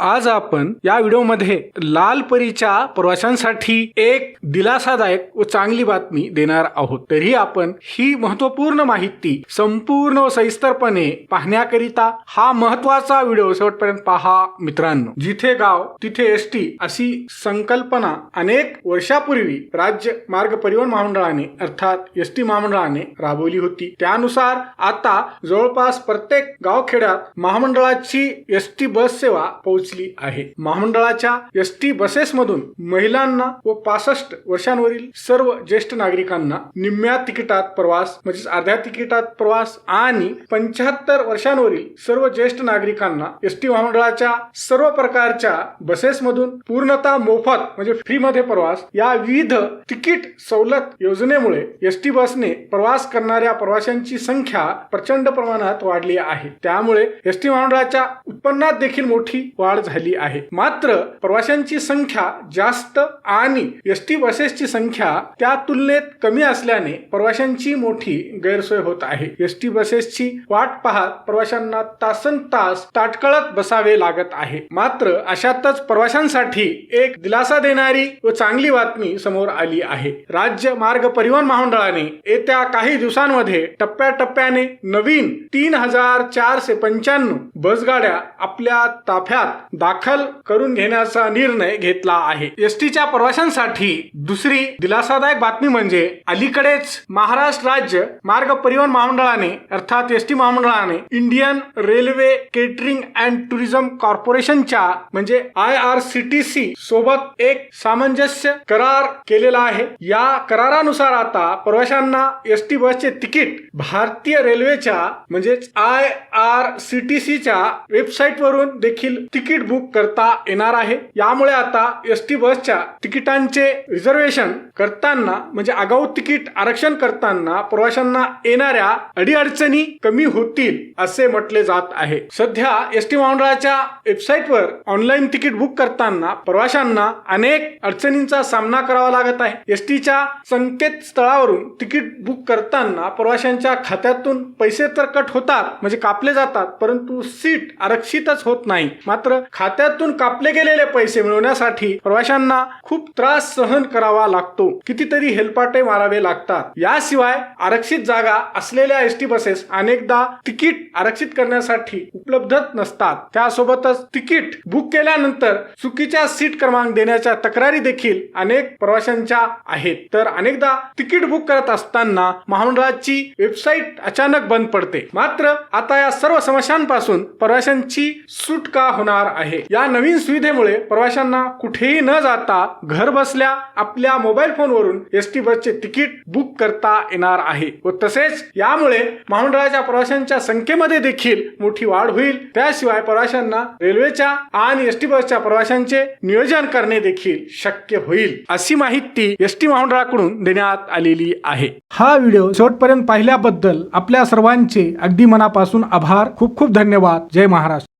आज आपण या व्हिडिओमध्ये लाल परीच्या प्रवाशांसाठी एक दिलासादायक व चांगली बातमी देणार आहोत. तरी आपण ही महत्त्वपूर्ण माहिती संपूर्ण व सविस्तरपणे पाहण्याकरिता हा महत्त्वाचा व्हिडिओ शेवटपर्यंत पहा मित्रांनो. जिथे गाव तिथे एस टी अशी संकल्पना अनेक वर्षापूर्वी राज्य मार्ग परिवहन महामंडळाने अर्थात एस टी महामंडळाने राबवली होती. त्यानुसार आता जवळपास प्रत्येक गावखेड्यात महामंडळाची एस टी बस सेवा पोहोच पोहोचली आहे. महामंडळाच्या एस टी बसेसमधून महिलांना व पासष्ट वर्षांवरील सर्व ज्येष्ठ नागरिकांना निम्म्या तिकिटात प्रवास म्हणजेच अर्ध्या तिकिटात प्रवास आणि पंच्याहत्तर वर्षांवरील सर्व ज्येष्ठ नागरिकांना एस टी महामंडळाच्या सर्व प्रकारच्या बसेसमधून पूर्णतः मोफत म्हणजे फ्री मध्ये प्रवास या विविध तिकीट सवलत योजनेमुळे एस टी बसने प्रवास करणाऱ्या प्रवाशांची संख्या प्रचंड प्रमाणात वाढली आहे. त्यामुळे एस टी महामंडळाच्या उत्पन्नात देखील मोठी वाढ झाली आहे. मात्र प्रवाशांची संख्या जास्त आणि एस टी बसेसची संख्या त्या तुलनेत कमी असल्याने प्रवाशांची मोठी गैरसोय होत आहे. एस टी बसेसची वाट पाहत प्रवाशांना तासन तास ताटकळत बसावे लागत आहे. मात्र अशातच प्रवाशांसाठी एक दिलासा देणारी व चांगली बातमी समोर आली आहे. राज्य मार्ग परिवहन महामंडळाने येत्या काही दिवसांमध्ये टप्प्याटप्प्याने नवीन तीन हजार चारशे पंच्याण्णव बसगाड्या आपल्या ताफ्यात दाखल करून घेण्याचा निर्णय घेतला आहे. एस टीच्या प्रवाशांसाठी दुसरी दिलासादायक बातमी म्हणजे अलीकडेच महाराष्ट्र राज्य मार्ग परिवहन महामंडळाने अर्थात एस टी महामंडळाने Indian railway catering and tourism कॉर्पोरेशनच्या म्हणजे I R C T C सोबत एक सामंजस्य करार केलेला आहे. या करारानुसार आता प्रवाशांना एस टी बसचे तिकीट भारतीय रेल्वेच्या म्हणजेच आय आर सी टी सीच्या वेबसाईट वरून देखील तिकीट तिकीट बुक करता येणार आहे. यामुळे आता एस टी बसच्या तिकिटांचे रिझर्वेशन करताना म्हणजे आगाऊ तिकीट आरक्षण करताना प्रवाशांना येणाऱ्या अडीअडचणी कमी होतील असे म्हटले जात आहे. सध्या एस टी महामंडळाच्या वेबसाईटवर ऑनलाईन तिकीट बुक करताना प्रवाशांना अनेक अडचणींचा सामना करावा लागत आहे. एस टीच्या संकेतस्थळावरून तिकीट बुक करताना प्रवाशांच्या खात्यातून पैसे तर कट होतात म्हणजे कापले जातात परंतु सीट आरक्षितच होत नाही. मात्र खात्यातून कापले गेलेले पैसे मिळवण्यासाठी प्रवाशांना खूप त्रास सहन करावा लागतो. कितीतरी हेलपाटे मारावे लागतात. याशिवाय आरक्षित जागा असलेल्या एस टी बसेस अनेकदा तिकीट आरक्षित करण्यासाठी उपलब्धच नसतात. त्यासोबतच तिकीट बुक केल्यानंतर चुकीच्या सीट क्रमांक देण्याच्या तक्रारी देखील अनेक प्रवाशांच्या आहेत. तर अनेकदा तिकीट बुक करत असताना महामंडळाची वेबसाईट अचानक बंद पडते. मात्र आता या सर्व समस्यांपासून प्रवाशांची सुटका होणार आहे. या नवीन सुविधेमुळे प्रवाशांना कुठेही न जाता घर बसल्या आपल्या मोबाईल फोनवरून एस टी बसचे तिकीट बुक करता येणार आहे. व तसेच यामुळे महामंडळाच्या प्रवाशांच्या संख्येमध्ये देखील मोठी वाढ होईल. त्याशिवाय प्रवाशांना रेल्वेच्या आणि एस टी बसच्या प्रवाशांचे नियोजन करणे देखील शक्य होईल अशी माहिती एस टी महामंडळाकडून देण्यात आलेली आहे. हा व्हिडिओ शेवटपर्यंत पाहिल्याबद्दल आपल्या सर्वांचे अगदी मनापासून आभार. खूप खूप धन्यवाद. जय महाराष्ट्र.